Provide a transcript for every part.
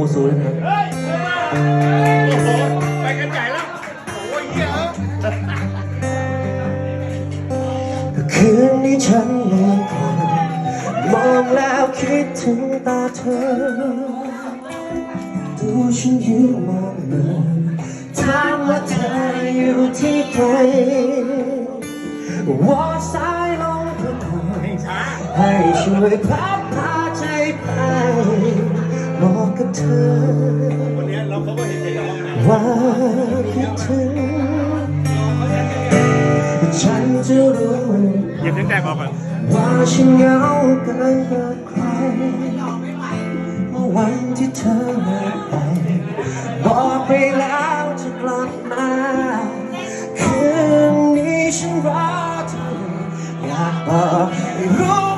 เฮ้ยโอ้โหไปกันใหญ่แล้วโอ้ยเยอ้ยคืนนี้ฉันนอนฝันมองแล้วคิดถึงตาเธอดูฉันยืนมองเธอถามว่าเธออยู่ที่ไหนวอนสายลงเพื่อหน่อยให้ช่วยพัดพาใจไปบอก เธอวันนี้เราเขาก็เห็นใจเราไงว่าคิดถึงฉันจะรู้หยิบถึงแตกออกก่อนว่าฉันเหงาเกินกว่าใครเมื่อวันที่เธอหายไปบอกไปแล้วจะกลับมาคืนนี้ฉันรอเธออยากบอกให้รู้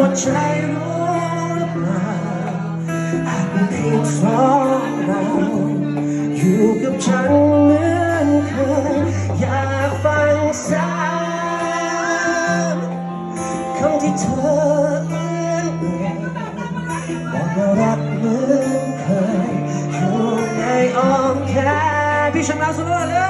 หมดใจรู้หรือเปล่าอาจเป็นเพียงสองเราอยู่กับฉันเหมือนเคยอยากฟังซ้ำคำที่เธอเอื้อนเอ่ยบอกว่ารักเหมือนเคยอยู่ในอ้อมแขนพี่ชนะสุดยอดเลย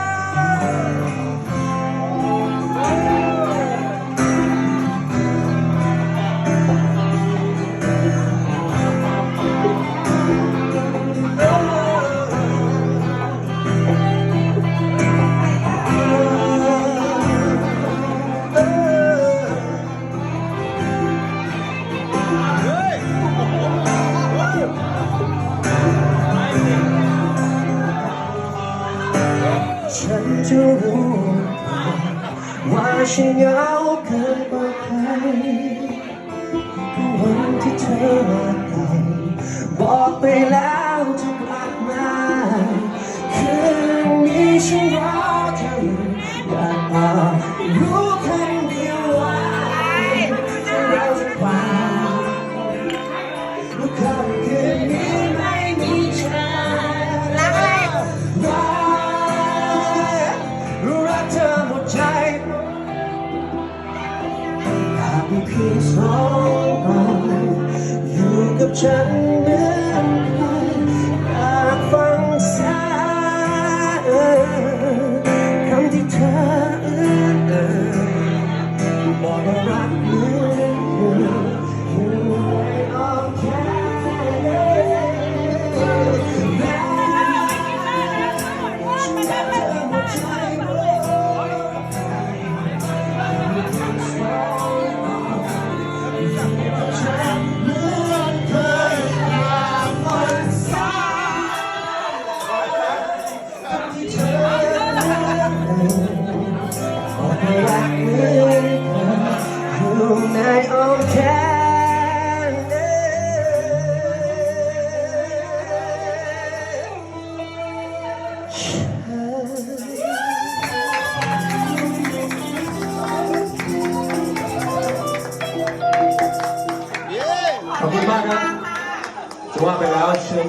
ฉันจะรู้ว่าฉันเหงาเกินกว่าใครวันที่เธอมาไกลบอกไปแล้วจะกลับมาคืนนี้ฉันรอ หากมีเพียงสองเราอยู่กับฉันเหมือ ขอบคุณมากครับจะว่าไปแล้วเชิญ